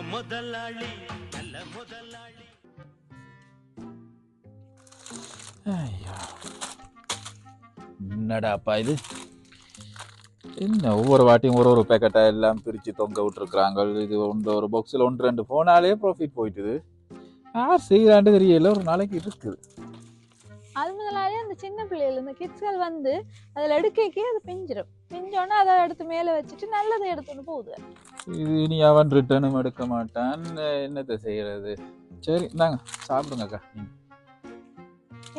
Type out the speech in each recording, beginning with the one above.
முதலாளி நல்ல முதலாளி. என்னடாப்பா இது? என்ன ஒவ்வொரு வாட்டியும் ஒரு ஒரு பேக்கெட்டா எல்லாம் பிரிச்சு தொங்க விட்டுருக்குறாங்க. இது ஒன்று ஒரு பாக்ஸில் ஒன்று ரெண்டு போனாலே ப்ராஃபிட் போயிட்டுது. யார் செய்யறாண்டு தெரியல ஒரு நாளைக்கு இருக்குது. அது முதலாளி அந்த சின்ன பிள்ளைகள் இந்த கிட்ஸ்கள் வந்து அதில் எடுக்கக்கே அது பிஞ்சிடும் பிஞ்சோன்னா அதை எடுத்து மேலே வச்சுட்டு நல்லதை எடுத்துன்னு போகுது. இது இனி அவன் ரிட்டர்னும் எடுக்க மாட்டான். என்னத்தை செய்யறது? சரி இந்தாங்க சாப்பிடுங்கக்கா நீங்க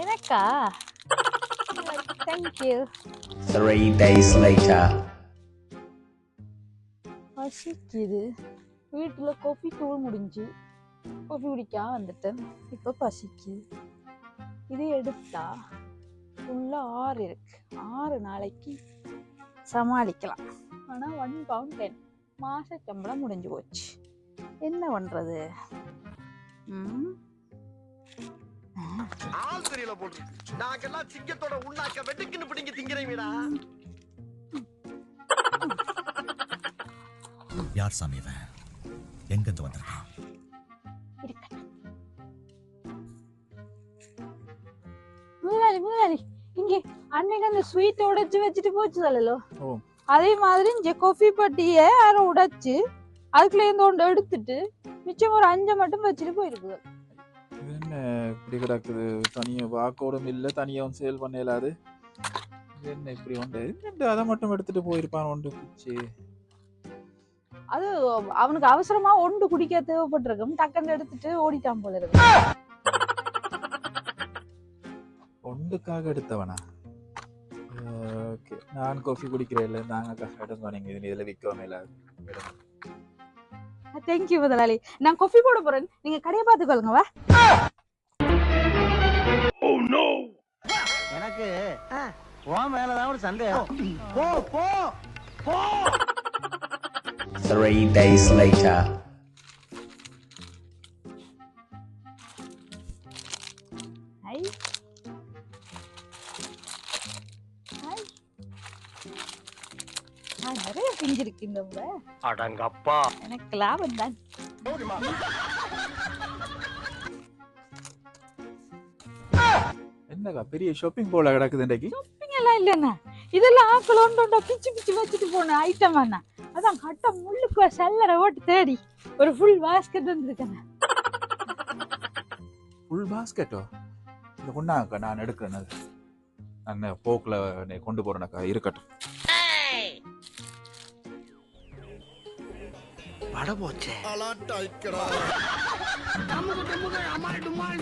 எனக்கா? Thank you Three days later. பசிக்குது. வீட்டில் காஃபி தூள் முடிஞ்சு. காஃபி குடிக்காம வந்துட்டேன். இப்போ பசிக்குது. இது எடுத்தா? ஃபுல்லாக ஆறு இருக்கு. ஆறு நாளைக்கு சமாளிக்கலாம். ஆனால் ஒன் பவுண்ட் டென் மாச சம்பளம் முடிஞ்சு போச்சு. என்ன பண்ணுறது ம்? ஆள் தெரியல போட்டு நாங்கெல்லாம் சிங்கத்தோட உண்ணாக்க வெட்டுக்குன்னு பிடிங்க திங்கிறீங்கடா யார் சாமி இவன்? எங்கிருந்து வந்திருக்கான்? முதலாளி முதலாளி. அன்னைக்கு அந்த ஸ்வீட்டை உடைச்சு வச்சுட்டு போச்சு சொல்லலோ. அதே மாதிரி இங்க காஃபி பட்டியை யாரும் உடைச்சு அதுக்குள்ள இருந்து ஒன்று எடுத்துட்டு மிச்சம் ஒரு அஞ்சை மட்டும் வச்சுட்டு போயிருக்குது. இது என்ன இப்படி கிடக்குது? தனியாக வாக்கோடும் இல்லை தனியாகவும் சேல் பண்ண இயலாது என்ன இப்படி ரெண்டு அதை மட்டும் எடுத்துட்டு போயிருப்பான் ஒன்று பிச்சு? அது அவனுக்கு அவசரமா ஒன்று குடிக்க தேவைப்பட்டிருக்கும். டக்குன்னு எடுத்துட்டு ஓடிட்டான் போல இருக்கு. ஒன்றுக்காக எடுத்தவனா? ஓகே நான் காஃபி குடிக்கிறேன் இல்லை நாங்கள் எடுங்க நீங்கள் இது இதில் விற்கவும் இல்லாது தேங்க்யூ முதலாளி. நான் காஃபி போட போறேன். நீங்க கடையை பார்த்துக்கொள்ளுங்க வா. எனக்கு உன் மேலதான் ஒரு சந்தேகம். போ போ போ. Three days later. ஐ நிறைய பிஞ்சிருக்கு இந்த அடங்கப்பா. எனக்கு லாபம் தான். என்னக்கா பெரிய ஷாப்பிங் போல கிடக்குது இன்றைக்கு? எல்லாம் இல்லைண்ணா. இதெல்லாம் ஒன்றா பிச்சு பிச்சு வச்சுட்டு போன ஐட்டம் அண்ணா. அதான் கட்ட முள்ளுக்கு செல்லரை ஓட்டு தேடி ஒரு ஃபுல் பாஸ்கெட் வந்துருக்கேன் ஃபுல் பாஸ்கெட்டோ இந்த கொண்டாங்கக்கா நான் எடுக்கிறேன் அது. நான் போக்கில் கொண்டு போகிறேனக்கா இருக்கட்டும். பட போச்சே அமால் டுமால்.